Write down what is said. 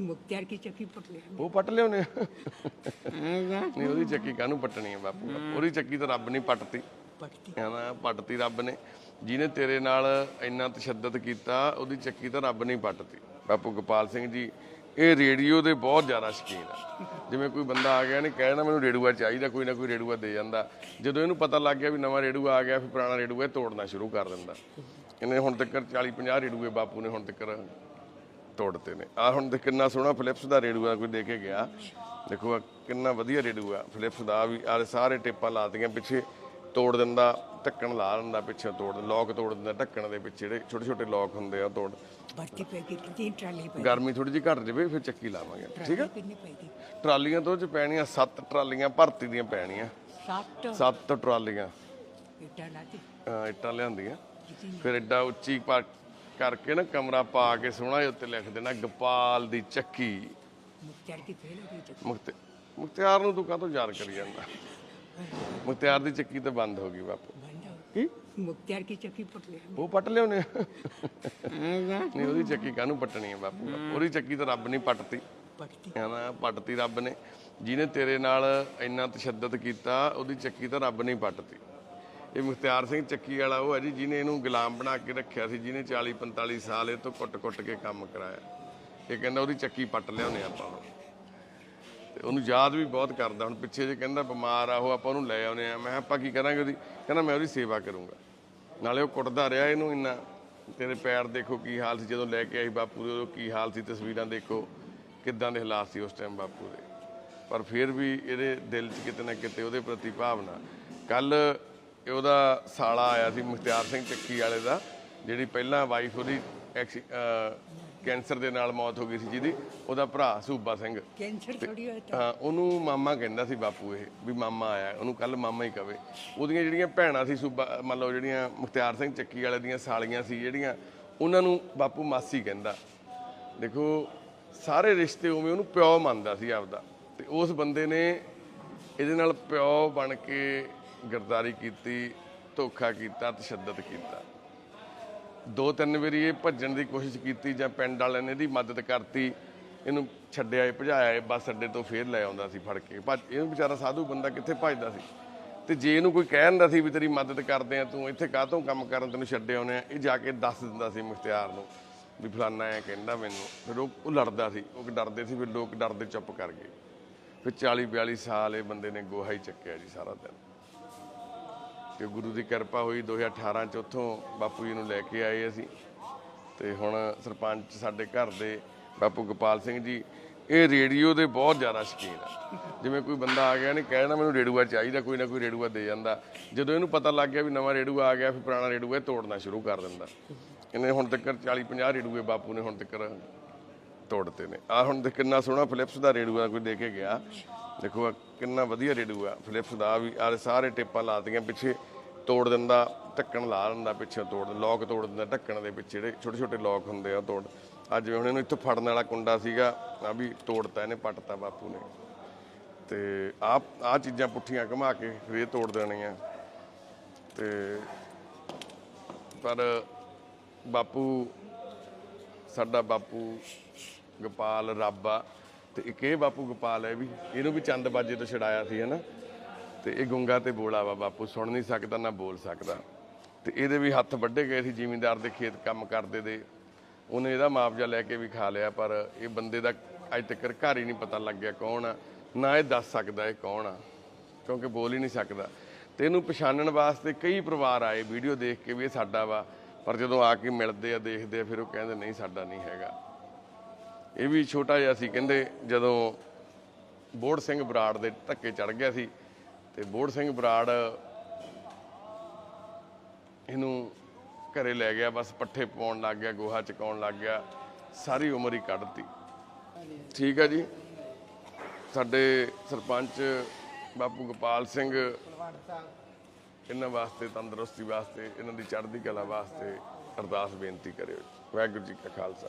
ਮੁਖਤਿਆਰ ਕੀ ਚੱਕੀ ਪਟ ਲਿਆ ਉਹ ਪੱਟ ਆ। ਨਹੀਂ ਉਹਦੀ ਚੱਕੀ ਕਾਹਨੂੰ ਪੱਟਣੀ ਹੈ ਬਾਪੂ? ਉਹਦੀ ਚੱਕੀ ਤਾਂ ਰੱਬ ਨਹੀਂ ਪੱਟਤੀ। ਪਟਤੀ। ਕਹਿੰਦਾ ਪੱਟਤੀ ਰੱਬ ਨੇ। ਜਿਹਨੇ ਤੇਰੇ ਨਾਲ ਇੰਨਾ ਤਸ਼ੱਦਦ ਕੀਤਾ ਉਹਦੀ ਚੱਕੀ ਤਾਂ ਰੱਬ ਨਹੀਂ ਪੱਟਤੀ। ਬਾਪੂ ਗੋਪਾਲ ਸਿੰਘ ਜੀ ਇਹ ਰੇਡੀਓ ਦੇ ਬਹੁਤ ਜ਼ਿਆਦਾ ਸ਼ੌਕੀਨ ਆ। ਜਿਵੇਂ ਕੋਈ ਬੰਦਾ ਆ ਗਿਆ ਨੇ ਕਹਿਣਾ ਮੈਨੂੰ ਰੇਡੂਆ ਚਾਹੀਦਾ ਕੋਈ ਨਾ ਕੋਈ ਰੇਡੂਆ ਦੇ ਜਾਂਦਾ। ਜਦੋਂ ਇਹਨੂੰ ਪਤਾ ਲੱਗ ਗਿਆ ਵੀ ਨਵਾਂ ਰੇਡੂਆ ਆ ਗਿਆ ਫਿਰ ਪੁਰਾਣਾ ਰੇਡੂਆ ਇਹ ਤੋੜਨਾ ਸ਼ੁਰੂ ਕਰ ਦਿੰਦਾ। ਇਹਨੇ ਹੁਣ ਤੱਕ 40 50 ਰੇਡੂਏ ਬਾਪੂ ਨੇ ਹੁਣ ਤੱਕ ਤੋੜਤੇ ਨੇ। ਆ ਹੁਣ ਦੇਖ ਕਿੰਨਾ ਸੋਹਣਾ ਫਿਲਿਪਸ ਦਾ ਰੇਡੂਆ ਕੋਈ ਦੇ ਕੇ ਗਿਆ। ਦੇਖੋ ਆਹ ਕਿੰਨਾ ਵਧੀਆ ਰੇਡੂਆ ਫਿਲਿਪਸ ਦਾ। ਵੀ ਆਹ ਸਾਰੇ ਟੇਪਾਂ ਲਾਤੀਆਂ ਪਿੱਛੇ ਤੋੜ ਦਿੰਦਾ ਢੱਕਣ ਲਾ ਦਿੰਦਾ ਪਿੱਛੇ ਤੋੜ ਲੋਕ ਤੋੜ ਦਿੰਦਾ ਢੱਕਣ ਦੇ ਵਿੱਚ ਜਿਹੜੇ ਛੋਟੇ ਛੋਟੇ ਲੋਕ ਹੁੰਦੇ ਆ ਤੋੜ। ਭਰਤੀ ਪੈ ਗਈ ਕਿੰਨੀ ਟਰਾਲੀ ਪੈ ਗਰਮੀ ਥੋੜੀ ਜਿਹੀ ਘਟ ਜਾਵੇ ਫਿਰ ਚੱਕੀ ਲਾਵਾਂਗੇ। ਠੀਕ ਆ? ਗਈ ਟਰਾਲੀਆਂ ਤੋਂ ਚ ਪੈਣੀਆਂ ਸੱਤ ਟਰਾਲੀਆਂ ਭਰਤੀ ਦੀਆਂ ਪੈਣੀਆਂ। ਸੱਤ? ਸੱਤ ਟਰਾਲੀਆਂ। ਇੱਟਾਂ ਲਾਤੀ। ਇੱਟਾਂ ਲਿਆਂਦੀਆਂ। ਫਿਰ ਐਡਾ ਉੱਚੀ ਕਰਕੇ ਨਾ ਕਮਰਾ ਪਾ ਕੇ ਸੋਹਣਾ ਜਿਹਾ ਉੱਤੇ ਲਿਖ ਦੇਣਾ ਗੋਪਾਲ ਦੀ ਚੱਕੀ। ਮੁਖਤਿਆਰ ਕੀ ਫੇਲ ਹੋ ਗਈ ਚੱਕੀ? ਮੁਖਤ ਮੁਖਤਿਆਰ ਨੂੰ ਤੂੰ ਕਾਹਤੋਂ ਯਾਦ ਕਰੀ ਜਾਂਦਾ? ਮੁਖਤਿਆਰ ਦੀ ਚੱਕੀ ਤਾਂ ਬੰਦ ਹੋ ਗਈ ਬਾਪੂ। ਬੰਦਾ ਕੀ? ਮੁਖਤਿਆਰ ਕੀ ਚੱਕੀ ਪਟ ਲਿਆ? ਉਹ ਪੱਟ ਲਿਆਉਨੇ ਆ। ਨਹੀਂ ਉਹਦੀ ਚੱਕੀ ਕਾਹਨੂੰ ਪੱਟਣੀ ਹੈ ਬਾਪੂ? ਉਹਦੀ ਚੱਕੀ ਤਾਂ ਰੱਬ ਨਹੀਂ ਪੱਟਤੀ। ਪਟਤੀ। ਕਹਿੰਦਾ ਪੱਟਤੀ ਰੱਬ ਨੇ। ਜਿਹਨੇ ਤੇਰੇ ਨਾਲ ਇੰਨਾ ਤਸ਼ੱਦਦ ਕੀਤਾ ਉਹਦੀ ਚੱਕੀ ਤਾਂ ਰੱਬ ਨਹੀਂ ਪੱਟਤੀ। ਇਹ ਮੁਖਤਿਆਰ ਸਿੰਘ ਚੱਕੀ ਵਾਲਾ ਉਹ ਹੈ ਜੀ, ਜਿਹਨੇ ਇਹਨੂੰ ਗੁਲਾਮ ਬਣਾ ਕੇ ਰੱਖਿਆ ਸੀ, ਜਿਹਨੇ 40 45 ਸਾਲ ਇਹ ਤੋਂ ਕੁੱਟ-ਕੁੱਟ ਕੇ ਕੰਮ ਕਰਾਇਆ। ਇਹ ਕਹਿੰਦਾ ਉਹਦੀ ਚੱਕੀ ਪੱਟ ਲਿਆਉਨੇ ਆਪਾਂ ਹੁਣ। ਤੇ ਉਹਨੂੰ ਯਾਦ ਵੀ ਬਹੁਤ ਕਰਦਾ, ਹੁਣ ਪਿੱਛੇ ਜੇ ਕਹਿੰਦਾ ਬਿਮਾਰ ਆ ਉਹ ਆਪਾਂ ਉਹਨੂੰ ਲੈ ਆਉਨੇ ਆ ਮੈਂ ਆਪਾਂ ਕੀ ਕਰਾਂਗੇ ਉਹਦੀ? ਕਹਿੰਦਾ, ਮੈਂ ਉਹਦੀ ਸੇਵਾ ਕਰੂੰਗਾ। ਨਾਲੇ ਉਹ ਕੁੱਟਦਾ ਰਿਹਾ ਇਹਨੂੰ ਇੰਨਾ। ਤੇਰੇ ਪੈਰ ਦੇਖੋ ਕੀ ਹਾਲ ਸੀ, ਜਦੋਂ ਲੈ ਕੇ ਆਈ ਬਾਪੂ ਦੇ, ਉਦੋਂ ਕੀ ਹਾਲ ਸੀ ਤਸਵੀਰਾਂ ਦੇਖੋ, ਕਿੱਦਾਂ ਦੇ ਹਾਲਾਤ ਸੀ ਉਸ ਟਾਈਮ ਬਾਪੂ ਦੇ। ਪਰ ਫਿਰ ਵੀ ਇਹਦੇ ਦਿਲ 'ਚ ਕਿਤੇ ਨਾ ਕਿਤੇ ਉਹਦੇ ਪ੍ਰਤੀ ਭਾਵਨਾ। ਕੱਲ ਉਹਦਾ ਸਾਲਾ ਆਇਆ ਸੀ ਮੁਖਤਿਆਰ ਸਿੰਘ ਚੱਕੀ ਵਾਲੇ ਦਾ ਜਿਹੜੀ ਪਹਿਲਾਂ ਵਾਈਫ ਉਹਦੀ ਕੈਂਸਰ ਦੇ ਨਾਲ ਮੌਤ ਹੋ ਗਈ ਸੀ ਜਿਹਦੀ ਉਹਦਾ ਭਰਾ ਸੂਬਾ ਸਿੰਘ। ਕੈਂਸਰ ਥੋੜੀ ਹੋਇਆ ਤਾਂ। ਹਾਂ ਉਹਨੂੰ ਮਾਮਾ ਕਹਿੰਦਾ ਸੀ ਬਾਪੂ ਇਹ ਵੀ ਮਾਮਾ ਆਇਆ ਉਹਨੂੰ ਕੱਲ ਮਾਮਾ ਹੀ ਕਵੇ। ਉਹਦੀਆਂ ਜਿਹੜੀਆਂ ਭੈਣਾਂ ਸੀ ਸੂਬਾ ਮੰਨ ਲਓ ਜਿਹੜੀਆਂ ਮੁਖਤਿਆਰ ਸਿੰਘ ਚੱਕੀ ਵਾਲੇ ਦੀਆਂ ਸਾਲੀਆਂ ਸੀ ਜਿਹੜੀਆਂ ਉਹਨਾਂ ਨੂੰ ਬਾਪੂ ਮਾਸੀ ਕਹਿੰਦਾ। ਦੇਖੋ ਸਾਰੇ ਰਿਸ਼ਤੇ ਉਵੇਂ ਉਹਨੂੰ ਪਿਓ ਮੰਨਦਾ ਸੀ ਆਪਦਾ। ਤੇ ਉਸ ਬੰਦੇ ਨੇ ਇਹਦੇ ਨਾਲ ਪਿਓ ਬਣ ਕੇ ਗਰਦਾਰੀ ਕੀਤੀ, ਧੋਖਾ ਕੀਤਾ, ਤਸ਼ੱਦਦ ਕੀਤਾ। ਦੋ ਤਿੰਨ ਵਾਰੀ ਇਹ ਭੱਜਣ ਦੀ ਕੋਸ਼ਿਸ਼ ਕੀਤੀ ਜਾਂ ਪਿੰਡ ਵਾਲਿਆਂ ਨੇ ਇਹਦੀ ਮਦਦ ਕਰਤੀ, ਇਹਨੂੰ ਛੱਡਿਆ ਇਹ, ਭਜਾਇਆ ਇਹ, ਬੱਸ ਅੱਡੇ ਤੋਂ ਫੇਰ ਲੈ ਆਉਂਦਾ ਸੀ ਫੜ ਕੇ। ਭੱਜ ਇਹ ਵਿਚਾਰਾ ਸਾਧੂ ਬੰਦਾ ਕਿੱਥੇ ਭੱਜਦਾ ਸੀ? ਤੇ ਜੇ ਇਹਨੂੰ ਕੋਈ ਕਹਿ ਦਿੰਦਾ ਸੀ ਵੀ ਤੇਰੀ ਮਦਦ ਕਰਦੇ ਆ, ਤੂੰ ਇੱਥੇ ਕਾਹਤੋਂ ਕੰਮ ਕਰਨ ਤੈਨੂੰ ਛੱਡੇ ਆਉਨੇ ਆ ਇਹ ਜਾ ਕੇ ਦੱਸ ਦਿੰਦਾ ਸੀ ਮੁਖਤਿਆਰ ਨੂੰ ਵੀ ਫਲਾਨਾ ਐ ਕਹਿੰਦਾ ਮੈਨੂੰ। ਫਿਰ ਉਹ ਉਹ ਲੜਦਾ ਸੀ। ਉਹ ਡਰਦੇ ਸੀ, ਫਿਰ ਲੋਕ ਡਰਦੇ ਚੁੱਪ ਕਰ ਗਏ। ਫਿਰ 40 42 ਸਾਲ ਇਹ ਬੰਦੇ ਨੇ ਗੋਹਾ ਹੀ ਚੱਕਿਆ ਜੀ ਸਾਰਾ ਦਿਨ। ਕਿ ਗੁਰੂ ਦੀ ਕਿਰਪਾ ਹੋਈ 2018 ਚ ਉੱਥੋਂ ਬਾਪੂ ਜੀ ਨੂੰ ਲੈ ਕੇ ਆਏ ਅਸੀਂ। ਤੇ ਹੁਣ ਸਰਪੰਚ ਸਾਡੇ ਘਰ ਦੇ ਬਾਪੂ ਗੋਪਾਲ ਸਿੰਘ ਜੀ, ਇਹ ਰੇਡੀਓ ਦੇ ਬਹੁਤ ਜ਼ਿਆਦਾ ਸ਼ੌਕੀਨ ਆ। ਜਿਵੇਂ ਕੋਈ ਬੰਦਾ ਆ ਗਿਆ ਨੇ ਕਹਿਣਾ ਮੈਨੂੰ ਰੇਡੂਆ ਚਾਹੀਦਾ, ਕੋਈ ਨਾ ਕੋਈ ਰੇਡੂਆ ਦੇ ਜਾਂਦਾ। ਜਦੋਂ ਇਹਨੂੰ ਪਤਾ ਲੱਗ ਗਿਆ ਵੀ ਨਵਾਂ ਰੇਡੂਆ ਆ ਗਿਆ, ਫਿਰ ਪੁਰਾਣਾ ਰੇਡੂਆ ਇਹ ਤੋੜਨਾ ਸ਼ੁਰੂ ਕਰ ਦਿੰਦਾ। ਇਹਨੇ ਹੁਣ ਤੱਕ 40 50 ਰੇਡੂਏ ਬਾਪੂ ਨੇ ਹੁਣ ਤੱਕ ਤੋੜਤੇ ਨੇ। ਆ ਹੁਣ ਦੇਖ ਕਿੰਨਾ ਸੋਹਣਾ ਫਿਲਿਪਸ ਦਾ ਰੇਡੂਆ ਕੋਈ ਦੇ ਕੇ ਗਿਆ। ਦੇਖੋ ਕਿੰਨਾ ਵਧੀਆ ਰੇਡੂਆ ਫਿਲਿਪਸ ਦਾ ਵੀ, ਆਹ ਸਾਰੇ ਟੇਪਾਂ ਲਾਤੀਆਂ ਪਿੱਛੇ, ਤੋੜ ਦਿੰਦਾ, ਢੱਕਣ ਲਾ ਦਿੰਦਾ ਪਿੱਛੇ ਤੋੜ ਲੋਕ ਤੋੜ ਦਿੰਦਾ ਢੱਕਣ ਦੇ ਵਿੱਚ ਜਿਹੜੇ ਛੋਟੇ ਛੋਟੇ ਲੋਕ ਹੁੰਦੇ ਆ ਉਹ ਤੋੜ। ਅੱਜ ਜਿਵੇਂ ਹੁਣ ਇਹਨੂੰ ਇੱਥੋਂ ਫੜਨ ਵਾਲਾ ਕੁੰਡਾ ਸੀਗਾ ਆ ਵੀ ਤੋੜਤਾ ਇਹਨੇ, ਪੱਟਤਾ ਬਾਪੂ ਨੇ। ਤੇ ਆ ਆ ਚੀਜ਼ਾਂ ਪੁੱਠੀਆਂ ਘੁਮਾ ਕੇ ਫਿਰ ਇਹ ਤੋੜ ਦੇਣੀਆਂ। ਤੇ ਪਰ ਬਾਪੂ, ਸਾਡਾ ਬਾਪੂ ਗੋਪਾਲ ਰੱਬ ਆ। ਤੇ ਇੱਕ ਇਹ ਬਾਪੂ ਗੋਪਾਲ ਹੈ ਵੀ, ਇਹਨੂੰ ਵੀ ਚੰਦ ਬਾਜੇ ਤੋਂ ਛਡਾਇਆ ਸੀ, ਹਨਾ? ਤੇ ਇਹ ਗੁੰਗਾ ਤੇ ਬੋਲਾ ਵਾ ਬਾਪੂ, ਸੁਣ ਨਹੀਂ ਸਕਦਾ, ਨਾ ਬੋਲ ਸਕਦਾ। ਤੇ ਇਹਦੇ ਵੀ ਹੱਥ ਵੱਡੇ ਗਏ ਸੀ, ਜ਼ਿਮੀਂਦਾਰ ਦੇ ਖੇਤ ਕੰਮ ਕਰਦੇ ਦੇ। ਉਹਨੇ ਇਹਦਾ ਮੁਆਵਜ਼ਾ ਲੈ ਕੇ ਵੀ ਖਾ ਲਿਆ, ਪਰ ਇਹ ਬੰਦੇ ਦਾ ਅੱਜ ਤੱਕ ਘਰ ਹੀ ਨਹੀਂ ਪਤਾ ਲੱਗਿਆ ਕੌਣ ਆ, ਨਾ ਇਹ ਦੱਸ ਸਕਦਾ ਇਹ ਕੌਣ ਆ, ਕਿਉਂਕਿ ਬੋਲ ਹੀ ਨਹੀਂ ਸਕਦਾ। ਤੇ ਇਹਨੂੰ ਪਛਾਣਨ ਵਾਸਤੇ ਕਈ ਪਰਿਵਾਰ ਆਏ, ਵੀਡੀਓ ਦੇਖ ਕੇ ਵੀ ਇਹ ਸਾਡਾ ਵਾ, ਪਰ ਜਦੋਂ ਆ ਕੇ ਮਿਲਦੇ ਆ, ਦੇਖਦੇ ਆ, ਫਿਰ ਉਹ ਕਹਿੰਦੇ, ਨਹੀਂ, ਸਾਡਾ ਨਹੀਂ ਹੈਗਾ। ਇਹ ਵੀ ਛੋਟਾ ਜਿਹਾ ਸੀ, ਕਹਿੰਦੇ ਜਦੋਂ ਬੋੜ ਸਿੰਘ ਬਰਾੜ ਦੇ ਧੱਕੇ ਚੜ ਗਿਆ ਸੀ ਤੇ ਬੋੜ ਸਿੰਘ ਬਰਾੜ ਇਹਨੂੰ ਘਰੇ ਲੈ ਗਿਆ, ਬਸ ਪੱਠੇ ਪਾਉਣ ਲੱਗ ਗਿਆ, ਗੋਹਾ ਚਕਾਉਣ ਲੱਗ ਗਿਆ, ਸਾਰੀ ਉਮਰ ਹੀ ਕੱਢਤੀ। ਠੀਕ ਹੈ ਜੀ? ਸਾਡੇ ਸਰਪੰਚ ਬਾਪੂ ਗੋਪਾਲ ਸਿੰਘ ਇਹਨਾਂ ਵਾਸਤੇ, ਤੰਦਰੁਸਤੀ ਵਾਸਤੇ, ਇਹਨਾਂ ਦੀ ਚੜ੍ਹਦੀ ਕਲਾ ਵਾਸਤੇ ਅਰਦਾਸ ਬੇਨਤੀ ਕਰਿਓ। ਵਾਹਿਗੁਰੂ ਜੀ ਕਾ ਖਾਲਸਾ।